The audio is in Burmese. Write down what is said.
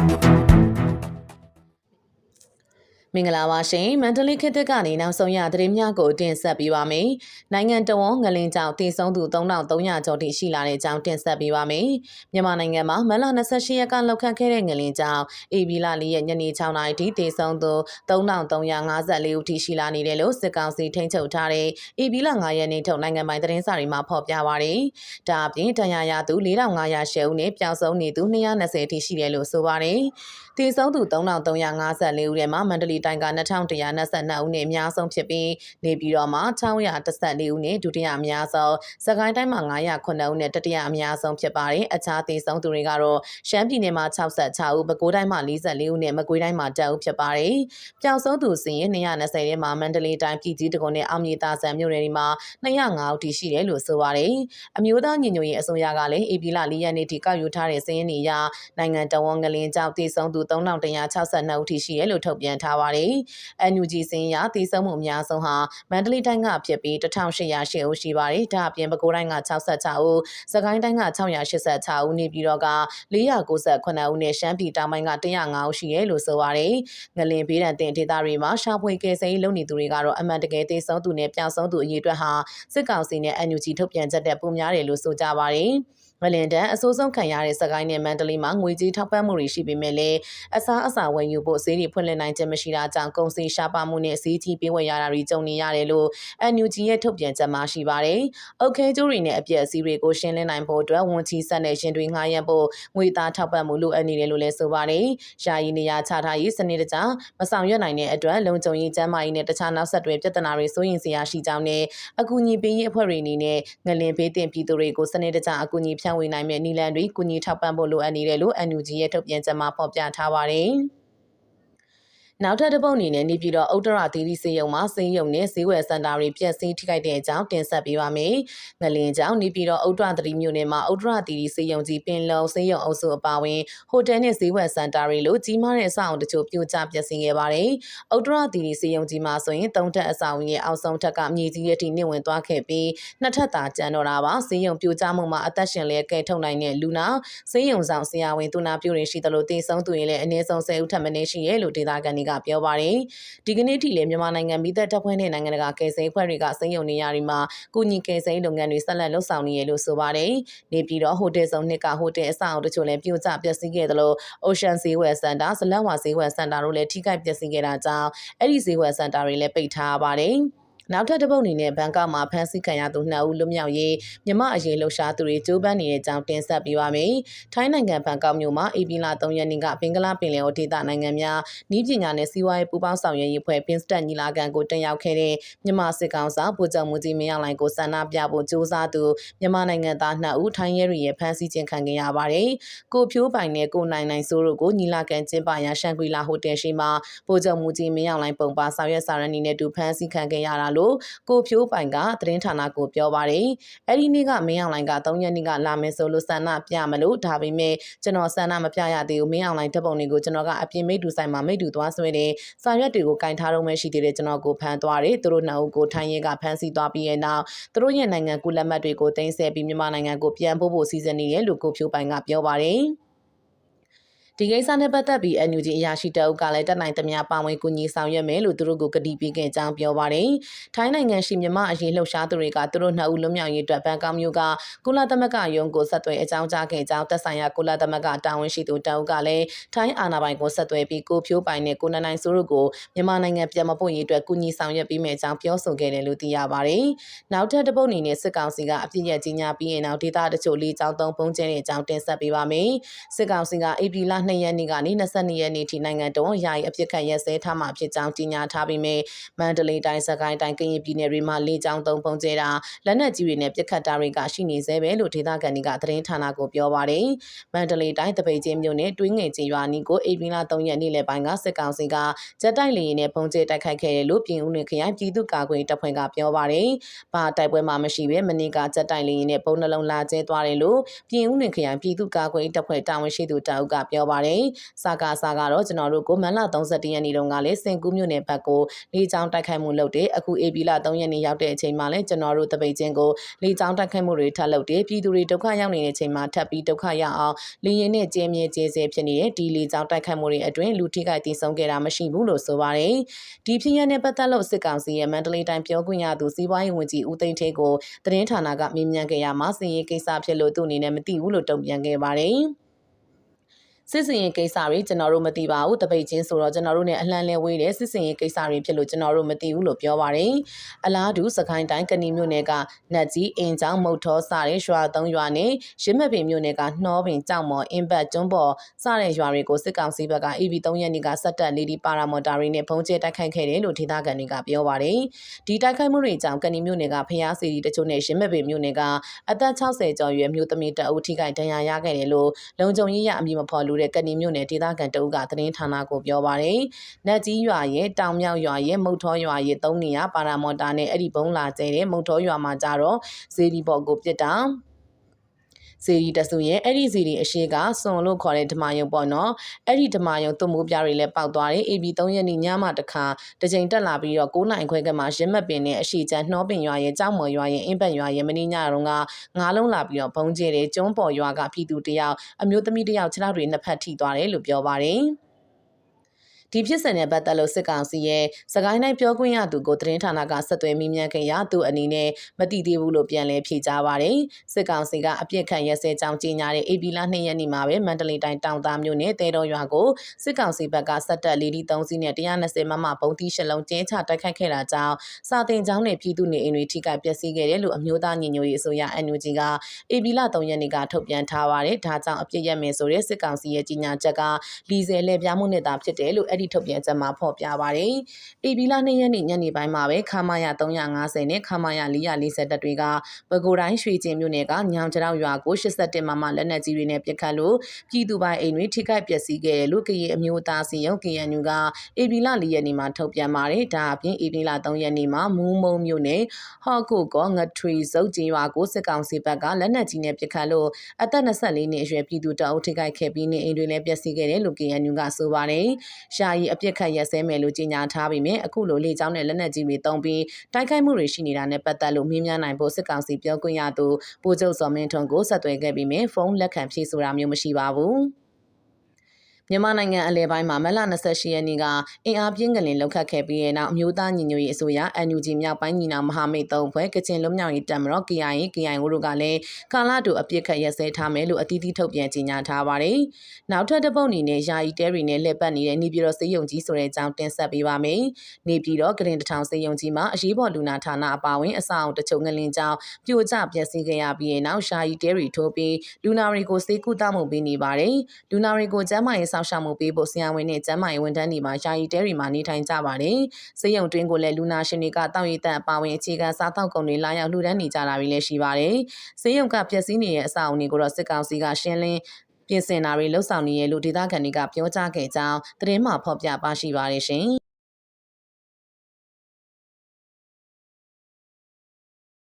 Thank you. မင်္ဂလာပါရှင်မန္တလေးခေတ်သစ်ကနေနောက်ဆုံးရသတင်းများကိုတင်ဆက်ပေးပါမယ်။နိုင်ငံတော်ဝန်ငလင်ကြောင့်တည်ဆုံးသူ3300ကျော်ထိရှိလာတဲ့အကြောင်းတင်ဆက်ပေးပါမယ်။မြန်မာနိုင်ငံမှာမလ28ရက်ကလောက်ခတ်ခဲ့တဲ့ငလင်ကြောင့်အေဘီလာ၄ရက်ညနေ6နာရီထိတည်ဆုံးသူ3354ဦးထိရှိလာနေတယ်လို့စစ်ကောင်စီထိန်းချုပ်ထားတဲ့အေဘီလာ9ရက်နေ့ထုတ်နိုင်ငံပိုင်သတင်းစာတွေမှာဖော်ပြပါရယ်။ဒါအပြင်တန်ရာရသူ4500ဦးနဲ့ပျောက်ဆုံးနေသူ220ထိရှိတယ်လို့ဆိုပါရယ်။တည်ဆုံးသူ3354ဦးထဲမှာမန္တလေးတိုင်းက2122ဦးနဲ့အများဆုံးဖြစ်ပြီးနေပြည်တော်မှာ614ဦးနဲ့ဒုတိယအများဆုံးစကိုင်းတိုင်းမှာ909ဦးနဲ့တတိယအများဆုံးဖြစ်ပါတယ်အခြားသေဆုံးသူတွေကတော့ရှမ်းပြည်နယ်မှာ66ဦးပဲခူးတိုင်းမှာ44ဦးနဲ့မကွေးတိုင်းမှာ10ဦးဖြစ်ပါတယ်ပျောက်ဆုံးသူစီရင်220ထဲမှာမန္တလေးတိုင်းပြည်ကြီးတကုံနဲ့အောင်မြေတာဆန်မြို့နယ်တွေမှာ205ဦးထိရှိတယ်လို့ဆိုပါတယ်အမျိုးသားညီညွတ်ရေးအစိုးရကလည်းအေပီလ၄ရက်နေ့ထိကောက်ယူထားတဲ့စီးရင်တွေအရနိုင်ငံတော်ဝန်ကလင်းကြောင့်သေဆုံးသူ3162ဦးထိရှိတယ်လို့ထုတ်ပြန်ထားပါတယ်။ NUG စင်းရတည်ဆုံမှုအများဆုံးဟာမန္တလေးတိုင်းကဖြစ်ပြီး1808ဦးရှိပါတယ်။ဒါအပြင်ပဲခူးတိုင်းက66ဦး၊စကိုင်းတိုင်းက686ဦးနေပြည်တော်က498ဦးနဲ့ရှမ်းပြည်တောင်ပိုင်းက105ဦးရှိတယ်လို့ဆိုပါတယ်။ငလင်ဘေးဒဏ်တင်ဒေသတွေမှာရှာဖွေကယ်ဆယ်ရေးလုပ်နေသူတွေကတော့အမှန်တကယ်တည်ဆုံသူနဲ့ပြောင်းဆုံးသူအရေးအတွက်ဟာစစ်ကောင်စီနဲ့ NUG ထုတ်ပြန်ချက်တဲ့ပုံများတယ်လို့ဆိုကြပါတယ်။ ငလင်တန်အဆိုးဆုံးခံရတဲ့စကိုင်းနဲ့မန္တလေးမှာငွေကြေးထောက်ပံ့မှုတွေရှိပေမဲ့လည်းအစားအစာဝယ်ယူဖို့ဈေးတွေဖွင့်လှစ်နိုင်ခြင်းမရှိတာကြောင့်ကုန်စည်ရှားပါမှုနဲ့ဈေးကြီးပေးဝယ်ရတာတွေကြုံနေရတယ်လို့ NUG ရဲ့ထုတ်ပြန်ချက်မှာရှိပါတယ်။အုတ်ခဲကျိုးတွေနဲ့အပြည့်အစည်းတွေကိုရှင်းလင်းနိုင်ဖို့အတွက်ဝန်ချီဆက်နဲ့ရှင်တွေငှားရမ်းဖို့ငွေသားထောက်ပံ့မှုလိုအပ်နေတယ်လို့လည်းဆိုပါတယ်။ယာယီနေရာချထားရေးစနစ်တကျမဆောင်ရွက်နိုင်တဲ့အတွက်လုံခြုံရေးကျန်းမာရေးနဲ့တခြားနောက်ဆက်တွဲပြဿနာတွေစိုးရင်စရာရှိကြောင်းနဲ့အကူအညီပေးရေးအဖွဲ့တွေအနေနဲ့ငလင်ဘေးတင်ပြည်သူတွေကိုစနစ်တကျအကူအညီဖြန့်ဝေနိုင်မယ့်နည်းလမ်းတွေကူညီထောက်ပံ့ဖို့လိုအပ်နေတယ်လို့ NUG ရဲ့ထုတ်ပြန်ချက်မှာဖော်ပြထားပါတယ်။ နောက်ထပ်တစ်ပုတ်အနေနဲ့နေပြည်တော်ဥတ္တရသီရိစေယုံမှာစေယုံနဲ့ဈေးဝယ်စင်တာတွေပြည့်စည်ထိခိုက်တဲ့အကြောင်းတင်ဆက်ပေးပါမယ်။ငလင်ကြောင့်နေပြည်တော်ဥတ္တရသီရိမြို့နယ်မှာဥတ္တရသီရိစေယုံကြီးပင်လုံစေယုံအုပ်စုအပါအဝင်ဟိုတယ်နဲ့ဈေးဝယ်စင်တာတွေလိုကြီးမားတဲ့အဆောက်အုံတချို့ပြိုကျပျက်စီးခဲ့ပါတယ်။ဥတ္တရသီရိစေယုံကြီးမှာဆိုရင်သုံးထပ်အဆောက်အုံရဲ့အောက်ဆုံးထပ်ကမြေကြီးရဲ့ထိနှိမ့်ဝင်သွားခဲ့ပြီးနှစ်ထပ်သာကျန်တော့တာပါ။စေယုံပြိုကျမှုမှာအသက်ရှင်လျက်ကဲထုတ်နိုင်တဲ့လူနာစေယုံဆောင်ဆရာဝန်သူနာပြုတွေရှိသလိုတည်ဆုံးသူတွေလည်းအနည်းဆုံး10ဦးထပ်မင်းရှိရဲလို့ဒေသခံတွေကပြောပါတယ်။ဒီကနေ့ထိလည်းမြန်မာနိုင်ငံမိသက်တပ်ဖွဲ့နဲ့နိုင်ငံတကာကယ်ဆယ်ဖွဲ့တွေကစိမ့်ယုံနေရဒီမှာကုညီကယ်ဆယ်လုပ်ငန်းတွေဆက်လက်လုပ်ဆောင်နေရလို့ဆိုပါတယ်။နေပြည်တော်ဟိုတယ်ဆောင်နှစ်ကဟိုတယ်အဆောက်အအုံတချို့လည်းပြိုကျပျက်စီးခဲ့သလို Ocean ဈေးဝယ်စင်တာဇလန်ဝါဈေးဝယ်စင်တာတို့လည်းထိခိုက်ပျက်စီးခဲ့တာကြောင့်အဲ့ဒီဈေးဝယ်စင်တာတွေလည်းပိတ်ထားပါတယ်။ နောက်ထပ်တစ်ပုတ်အနေနဲ့ဘန်ကောက်မှာဖမ်းဆီးခံရသူ2ဦးလွတ်မြောက်ရေးမြမအရေးလှုပ်ရှားသူတွေကြိုးပမ်းနေတဲ့အကြောင်းတင်ဆက်ပေးပါမယ်။ထိုင်းနိုင်ငံဘန်ကောက်မြို့မှာအေပီလာ3ရက်နေ့ကဘင်္ဂလားပင်လယ်အော်ဒေသနိုင်ငံများဤပညာနဲ့စီးပွားရေးပူးပေါင်းဆောင်ရွက်ရေးဖွဲ့ပင်းစတက်ညီလာခံကိုတက်ရောက်ခဲ့တဲ့မြမစစ်ကောင်ဆောင်ဗိုလ်ချုပ်မူကြီးမင်းအောင်လှိုင်ကိုဆန္ဒပြဖို့ကြိုးစားသူမြမနိုင်ငံသား2ဦးထိုင်းရဲတွေရဲ့ဖမ်းဆီးခြင်းခံခဲ့ရပါတယ်။ကိုဖြိုးပိုင်နဲ့ကိုနိုင်နိုင်စိုးတို့ကိုညီလာခံကျင်းပရာရှန်ဂရီလာဟိုတယ်ရှိမှာဗိုလ်ချုပ်မူကြီးမင်းအောင်လှိုင်ပုံပါဆောင်ရွက်စာရန်နေနဲ့တူဖမ်းဆီးခံခဲ့ရတာလို့ကိုဖြိုးပိုင်ကသတင်းဌာနကိုပြောပါတယ်။အဲ့ဒီနေ့ကမင်းအောင်လှိုင်က3ရက်နေ့ကလာမယ်ဆိုလို့ဆန္ဒပြမလို့ဒါပေမဲ့ကျွန်တော်ဆန္ဒမပြရသေးဘူးမင်းအောင်လှိုင်တပ်ပုံတွေကိုကျွန်တော်ကအပြင်မိတူဆိုင်မှာမိတူသွားဆွဲတယ်။စာရွက်တွေကိုကင်ထားတော့မှရှိသေးတယ်ကျွန်တော်ကိုဖမ်းသွားတယ်။သူတို့နှစ်ဦးကိုထိုင်းရဲကဖမ်းဆီးသွားပြီးရဲ့နောက်သူတို့ရဲ့နိုင်ငံကူလက်မှတ်တွေကိုတင်ဆက်ပြီးမြန်မာနိုင်ငံကိုပြန်ပို့ဖို့စီစဉ်နေတယ်လို့ကိုဖြိုးပိုင်ကပြောပါတယ်။ ဒီကိစ္စနဲ့ပတ်သက်ပြီး NUG အရာရှိတအုပ်ကလည်းတက်နိုင်သမျှပါဝင်ကူညီဆောင်ရွက်မယ်လို့သူတို့ကကတိပေးခဲ့ကြောင်းပြောပါတယ်။ထိုင်းနိုင်ငံရှိမြမအရေးလှုပ်ရှားသူတွေကသူတို့နှစ်ဦးလွတ်မြောက်ရေးအတွက်ဘန်ကောက်မြို့ကကုလသမဂ္ဂရုံးကိုဆက်သွယ်အကြောင်းကြားခဲ့ကြောင်းသက်ဆိုင်ရာကုလသမဂ္ဂတာဝန်ရှိသူတအုပ်ကလည်းထိုင်းအာဏာပိုင်ကိုဆက်သွယ်ပြီးကိုဖြိုးပိုင်နဲ့ကိုနနိုင်စိုးတို့ကိုမြန်မာနိုင်ငံပြန်မပို့ရေးအတွက်ကူညီဆောင်ရွက်ပေးမယ်ကြောင်းပြောဆိုခဲ့တယ်လို့သိရပါတယ်။နောက်ထပ်တစ်ပုတ်အနေနဲ့စစ်ကောင်စီကအပြစ်ရကြီးညာပြီးရင်နောက်ဒေသတချို့လေးချောင်းသုံးပုံကျဲတဲ့အကြောင်းတင်ဆက်ပေးပါမယ်။စစ်ကောင်စီကဧပြီလ2ရက်နေ့ကနေ22ရက်နေ့ထိနိုင်ငံတော်ယာယီအပြစ်ခတ်ရက်စဲထားမှာဖြစ်ကြောင်းကြေညာထားပြီးမြဲမန္တလေးတိုင်းစကိုင်းတိုင်းကရင်ပြည်နယ်တွေမှာလေးချောင်းသုံးပုံကျဲတာလက်နက်ကြီးတွေနဲ့ပြစ်ခတ်တာတွေကရှိနေသေးပဲလို့ဒေသခံတွေကသတင်းဌာနကိုပြောပါတယ်။မန္တလေးတိုင်းတပိတ်ချင်းမြို့နယ်တွင်းငယ်ကျေးရွာနီကိုဧပြီလ3ရက်နေ့လယ်ပိုင်းကစစ်ကောင်စီကဂျက်တိုက်လေယာဉ်နဲ့ပုံကျဲတိုက်ခိုက်ခဲ့တယ်လို့ပြည်ဦးလွင်ခရိုင်ပြည်သူ့ကာကွယ်တပ်ဖွဲ့ကပြောပါတယ်။ဘာတိုက်ပွဲမှမရှိဘဲမနေ့ကဂျက်တိုက်လေယာဉ်နဲ့ပုံနှလုံးလာကျဲသွားတယ်လို့ပြည်ဦးလွင်ခရိုင်ပြည်သူ့ကာကွယ်တပ်ဖွဲ့တာဝန်ရှိသူတအုပ်ကပြောပါပါတယ်။စာကာစာကတော့ကျွန်တော်တို့ကိုမန်လ31ရက်နေ့တုန်းကလည်းစင်ကူးမြို့နယ်ဘက်ကိုလေကြောင်းတိုက်ခိုက်မှုလုပ်တယ်။အခု AB လ3ရက်နေ့ရောက်တဲ့အချိန်မှာလည်းကျွန်တော်တို့တပိတ်ချင်းကိုလေကြောင်းတိုက်ခိုက်မှုတွေထပ်လုပ်တယ်။ပြည်သူတွေဒုက္ခရောက်နေတဲ့အချိန်မှာထပ်ပြီးဒုက္ခရောက်အောင်လေရင်နဲ့ကျင်းမြဲကျဲစဲဖြစ်နေတဲ့ဒီလေကြောင်းတိုက်ခိုက်မှုတွေအတွင်းလူထိခိုက်ဒေဆုံးခဲ့တာမရှိဘူးလို့ဆိုပါတယ်။ဒီဖြစ်ရပ်နဲ့ပတ်သက်လို့စစ်ကောင်စီရဲ့မန္တလေးတိုင်းပြောခွင့်ရသူစီးပွားရေးဝန်ကြီးဦးသိန်းထေးကိုသတင်းဌာနကမေးမြန်းခဲ့ရမှာစည်ရေးကိစ္စဖြစ်လို့သူ့အနေနဲ့မသိဘူးလို့တုံ့ပြန်ခဲ့ပါတယ်။ စစ်စင်ရေးကိစ္စတွေကျွန်တော်တို့မသိပါဘူးတပိတ်ချင်းဆိုတော့ကျွန်တော်တို့ ਨੇ အလှမ်းလဲဝေးတယ်စစ်စင်ရေးကိစ္စတွေဖြစ်လို့ကျွန်တော်တို့မသိဘူးလို့ပြောပါတယ်အလားတူစကိုင်းတိုင်းကဏီမြို့နယ်ကနတ်ကြီးအင်ချောင်းမုတ်ထောစတဲ့ရွာသုံးရွာနဲ့ရင်းမပင်မြို့နယ်ကနှောပင်ကြောက်မော်အင်ဘတ်ကျွန်းပေါ်စတဲ့ရွာတွေကိုစစ်ကောင်စီဘက်က EV3 ရက်နေ့ကစက်တက်လေဒီပါရာမော်တာတွေနဲ့ဖုံးကျဲတိုက်ခိုက်ခဲ့တယ်လို့ဒေသခံတွေကပြောပါတယ်ဒီတိုက်ခိုက်မှုတွေကြောင့်ကဏီမြို့နယ်ကဖျားစီတီတချို့နဲ့ရင်းမပင်မြို့နယ်ကအသက်60ကျော်ရွယ်မျိုးသမီးတအုပ်ထိခိုက်ဒဏ်ရာရခဲ့တယ်လို့လုံခြုံရေးရအမည်မဖော်လို့တဲ့ကဏီမြို့နယ်ဒေသခံတအုပ်ကသတင်းဌာနကိုပြောပါတယ်။နတ်ကြီးရွာရဲ့တောင်မြောက်ရွာရဲ့မုတ်ထောရွာရဲ့သုံးနေရပါရာမော်တာနဲ့အဲ့ဒီဘုံလာကျဲတဲ့မုတ်ထောရွာမှာကြတော့ဇေဒီဘော်ကိုပြစ်တာ စီရီတဆူရဲ့အဲ့ဒီစီရီအရှိကစွန်လို့ခေါ်တဲ့ဓမာယုံပေါ့နော်အဲ့ဒီဓမာယုံသွမိုးပြားတွေလည်းပေါက်သွားတယ် AB 3ရက်နေ့ညမှတခါတစ်ချိန်တက်လာပြီးတော့9နိုင်ခွဲကမှရင်းမပင်နဲ့အရှိချမ်းနှောပင်ရွာရဲ့ကြောက်မော်ရွာရဲ့အင်းပတ်ရွာရဲ့မင်းညတုန်းကငါးလုံးလာပြီးတော့ဘုံကျဲတယ်ကျွန်းပေါ်ရွာကပြည်သူတယောက်အမျိုးသမီးတယောက်ခြေထောက်တွေနှစ်ဖက်ထိသွားတယ်လို့ပြောပါတယ် ဒီဖြစ်စဉ်နဲ့ပတ်သက်လို့စစ်ကောင်စီရဲ့စကိုင်းတိုင်းပြောခွင့်ရသူကိုသတင်းဌာနကဆက်သွယ်မိမြန်းခဲ့ရသူအနေနဲ့မတည်သေးဘူးလို့ပြန်လည်ဖြေကြားပါတယ်စစ်ကောင်စီကအပြစ်ခတ်ရဲစဲကြောင်းကြီးညာတဲ့ AB လ2ရက်နေ့မှာပဲမန္တလေးတိုင်းတောင်သားမြို့နယ်တဲတော်ရွာကိုစစ်ကောင်စီဘက်ကစက်တက်လီဒီ3စီးနဲ့120မမဘုံတီရှလုံးကျင်းချတိုက်ခိုက်ခဲ့တာကြောင့်စာတင်ကျောင်းနဲ့ပြည်သူနေအိမ်တွေထိခိုက်ပျက်စီးခဲ့တယ်လို့အမျိုးသားညီညွတ်ရေးအစိုးရ NUG က AB လ3ရက်နေ့ကထုတ်ပြန်ထားပါတယ်ဒါကြောင့်အပြစ်ရမယ်ဆိုတဲ့စစ်ကောင်စီရဲ့ကြီးညာချက်ကလီဇယ်လဲပြမှုနဲ့တာဖြစ်တယ်လို့အဲ့ဒီထုတ်ပြန်ချက်မှာဖော်ပြပါတယ်။ AB လ2ရက်နေ့ညနေပိုင်းမှာပဲခမာရ350နဲ့ခမာရ440တပ်တွေကပဲခူတိုင်းရွှေကျင်မြို့နယ်ကညောင်ကြောက်ရွာကို81မမလက်နက်ကြီးတွေနဲ့ပစ်ခတ်လို့ပြည်သူပိုင်အိမ်တွေထိခိုက်ပျက်စီးခဲ့တယ်လို့ကရင်အမျိုးသားစီရုံ KNU က AB လ4ရက်နေ့မှာထုတ်ပြန်ပါတယ်။ဒါအပြင် AB လ3ရက်နေ့မှာမူးမုံမြို့နယ်ဟော့ကိုကောငထွေစုပ်ကျင်းရွာကိုစစ်ကောင်စီဘက်ကလက်နက်ကြီးနဲ့ပစ်ခတ်လို့အသက်24နှစ်အရွယ်ပြည်သူတအုပ်ထိခိုက်ခဲ့ပြီးနေအိမ်တွေလည်းပျက်စီးခဲ့တယ်လို့ KNU ကဆိုပါတယ်။ရှာယီအပြစ်ခတ်ရက်စဲမယ်လို့ကြေညာထားပြီးမြဲအခုလိုလေကြောင်းနဲ့လက်နက်ကြီးတွေတုံးပြီးတိုက်ခိုက်မှုတွေရှိနေတာနဲ့ပတ်သက်လို့မြင်းများနိုင်ဖို့စစ်ကောင်စီပြောခွင့်ရသူဗိုလ်ချုပ်စော်မင်းထွန်းကိုဆက်သွယ်ခဲ့ပြီးမြဲဖုန်းလက်ခံဖြေဆိုတာမျိုးမရှိပါဘူး။ မြန်မာနိုင်ငံအလဲပိုင်းမှာမလ28ရက်နေ့ကအင်အားပြင်းကလင်လောက်ခတ်ခဲ့ပြီးတဲ့နောက်အမျိုးသားညီညွတ်ရေးအစိုးရ NUG မြောက်ပိုင်းညီနောင်မဟာမိတ်သုံးဖွဲ့ကချင်လွတ်မြောက်ရေးတပ်မတော် KIA KIO တို့ကလည်းကာလတူအပြစ်ခတ်ရက်စဲထားမယ်လို့အသီးသီးထုတ်ပြန်ကြေညာထားပါတယ်။နောက်ထပ်တစ်ပုတ်အနေနဲ့ယာယီတဲတွေနဲ့လက်ပတ်နေတဲ့နေပြည်တော်စေယုံကြီးဆိုတဲ့အကြောင်းတင်ဆက်ပေးပါမယ်။နေပြည်တော်ကရင်တထောင်စေယုံကြီးမှာအရေးပေါ်လူနာဌာနအပါအဝင်အဆောက်အုံတချို့ငလင်ကြောင်းပြိုကျပျက်စီးခဲ့ရပြီးတဲ့နောက်ယာယီတဲတွေထိုးပြီးလူနာတွေကိုစေကူတာမှုပေးနေပါတယ်။လူနာတွေကိုကျန်းမာရေးစောင့်ရှောက်မှုပေးဖို့ဆရာဝန်နဲ့ကျန်းမာရေးဝန်ထမ်းတွေမှာယာယီတဲတွေမှာနေထိုင်ကြပါတယ်။စေယုံတွင်းကိုလည်းလူနာရှင်တွေကတောက်ရည်တန်အပါဝင်အခြေခံစားတောက်ကုန်တွေလာရောက်လှူဒန်းနေကြတာတွေလည်းရှိပါတယ်။စေယုံကပျက်စီးနေတဲ့အဆောက်အုံတွေကိုတော့စစ်ကောင်စီကရှင်းလင်းပြင်ဆင်တာတွေလှုပ်ဆောင်နေရလို့ဒေသခံတွေကပြောကြားခဲ့ကြောင်းသတင်းမှဖော်ပြပါရှိပါတယ်ရှင်